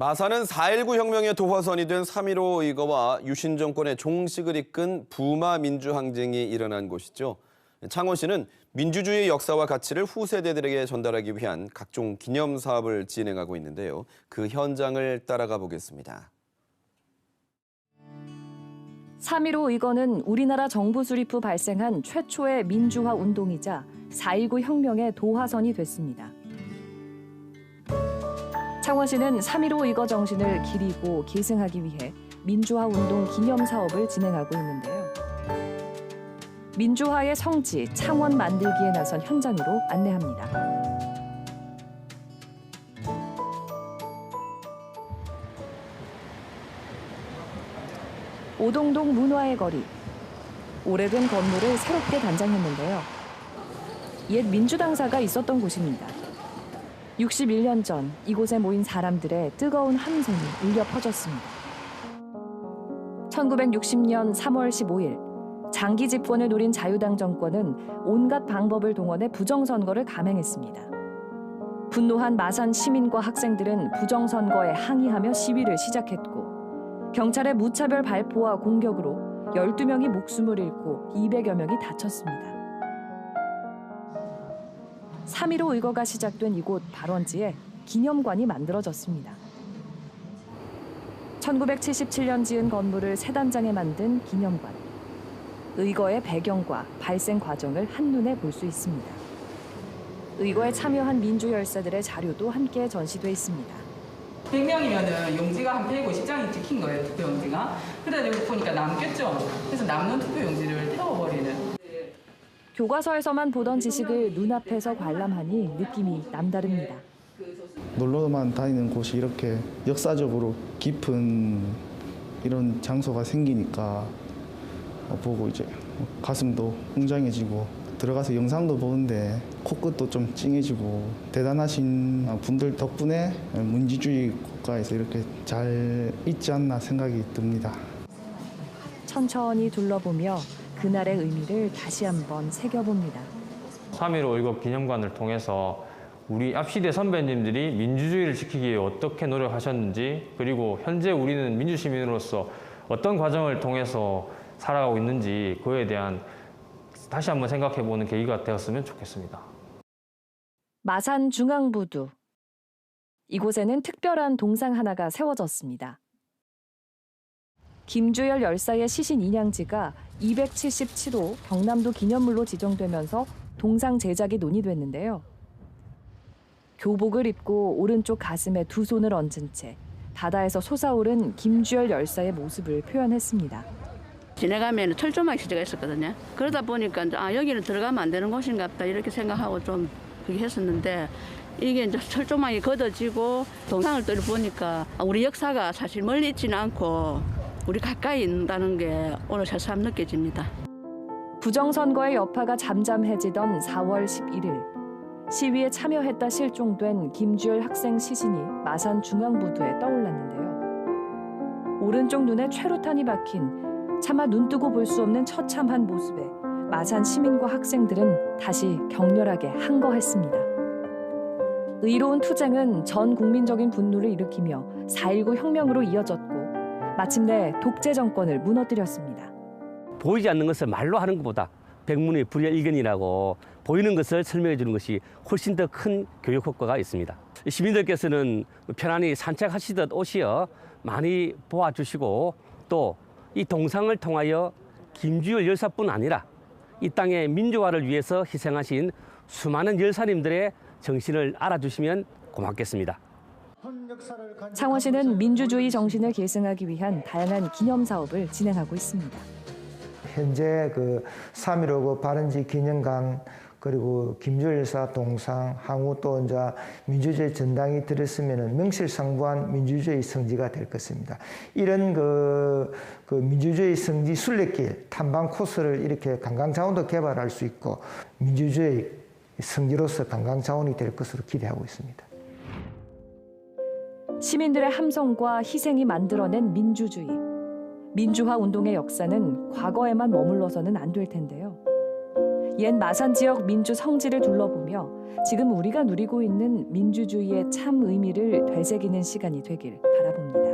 마산은 4.19 혁명의 도화선이 된 3.15 의거와 유신 정권의 종식을 이끈 부마 민주항쟁이 일어난 곳이죠. 창원시는 민주주의 역사와 가치를 후세대들에게 전달하기 위한 각종 기념 사업을 진행하고 있는데요. 그 현장을 따라가 보겠습니다. 3.15 의거는 우리나라 정부 수립 후 발생한 최초의 민주화 운동이자 4.19 혁명의 도화선이 됐습니다. 창원시는 3.15 의거 정신을 기리고 계승하기 위해 민주화 운동 기념 사업을 진행하고 있는데요. 민주화의 성지 창원 만들기에 나선 현장으로 안내합니다. 오동동 문화의 거리. 오래된 건물을 새롭게 단장했는데요. 옛 민주당사가 있었던 곳입니다. 61년 전 이곳에 모인 사람들의 뜨거운 함성이 울려 퍼졌습니다. 1960년 3월 15일 장기 집권을 노린 자유당 정권은 온갖 방법을 동원해 부정선거를 감행했습니다. 분노한 마산 시민과 학생들은 부정선거에 항의하며 시위를 시작했고 경찰의 무차별 발포와 공격으로 12명이 목숨을 잃고 200여 명이 다쳤습니다. 3.15 의거가 시작된 이곳 발원지에 기념관이 만들어졌습니다. 1977년 지은 건물을 세 단장에 만든 기념관. 의거의 배경과 발생 과정을 한눈에 볼 수 있습니다. 의거에 참여한 민주 열사들의 자료도 함께 전시돼 있습니다. 100명이면은 용지가 한 150장이 찍힌 거예요, 투표 용지가. 그래가지고 보니까 남겠죠. 그래서 남는 투표 용지를 태워버리는. 교과서에서만 보던 지식을 눈앞에서 관람하니 느낌이 남다릅니다. 놀러만 다니는 곳이 이렇게 역사적으로 깊은 이런 장소가 생기니까 어, 보고 이제 가슴도 웅장해지고 들어가서 영상도 보는데 코끝도 좀 찡해지고 대단하신 분들 덕분에 민주주의 국가에서 이렇게 잘 있지 않나 생각이 듭니다. 천천히 둘러보며 그날의 의미를 다시 한번 새겨봅니다. 3.15 의거 기념관을 통해서 우리 앞시대 선배님들이 민주주의를 지키기 위해 어떻게 노력하셨는지 그리고 현재 우리는 민주시민으로서 어떤 과정을 통해서 살아가고 있는지 그에 대한 다시 한번 생각해보는 계기가 되었으면 좋겠습니다. 마산 중앙부두. 이곳에는 특별한 동상 하나가 세워졌습니다. 김주열 열사의 시신 인양지가 277호 경남도 기념물로 지정되면서 동상 제작이 논의됐는데요. 교복을 입고 오른쪽 가슴에 두 손을 얹은 채 바다에서 솟아오른 김주열 열사의 모습을 표현했습니다. 지나가면 철조망 시대가 있었거든요. 그러다 보니까 아 여기는 들어가면 안 되는 곳인가 보다 이렇게 생각하고 좀 그렇게 했었는데 이게 이제 철조망이 걷어지고 동상을 또 보니까 아, 우리 역사가 사실 멀리 있지는 않고 우리 가까이 있다는 게 오늘 새삼 느껴집니다. 부정선거의 여파가 잠잠해지던 4월 11일 시위에 참여했다 실종된 김주열 학생 시신이 마산 중앙부두에 떠올랐는데요. 오른쪽 눈에 최루탄이 박힌 차마 눈뜨고 볼 수 없는 처참한 모습에 마산 시민과 학생들은 다시 격렬하게 항거했습니다. 의로운 투쟁은 전 국민적인 분노를 일으키며 4.19 혁명으로 이어졌고 마침내 독재 정권을 무너뜨렸습니다. 보이지 않는 것을 말로 하는 것보다 백문의 불여일견이라고 보이는 것을 설명해 주는 것이 훨씬 더 큰 교육 효과가 있습니다. 시민들께서는 편안히 산책하시듯 오시어 많이 보아주시고 또 이 동상을 통하여 김주열 열사뿐 아니라 이 땅의 민주화를 위해서 희생하신 수많은 열사님들의 정신을 알아주시면 고맙겠습니다. 창원시는 민주주의 정신을 계승하기 위한 다양한 기념 사업을 진행하고 있습니다. 현재 그 3.15그 발원지 기념관 그리고 김주열 열사 동상 항우 또 이제 민주주의 전당이 들었으면 명실상부한 민주주의 성지가 될 것입니다. 이런 그, 그 민주주의 성지 순례길 탐방 코스를 이렇게 관광자원도 개발할 수 있고 민주주의 성지로서 관광자원이 될 것으로 기대하고 있습니다. 시민들의 함성과 희생이 만들어낸 민주주의. 민주화 운동의 역사는 과거에만 머물러서는 안 될 텐데요. 옛 마산 지역 민주 성지를 둘러보며 지금 우리가 누리고 있는 민주주의의 참 의미를 되새기는 시간이 되길 바라봅니다.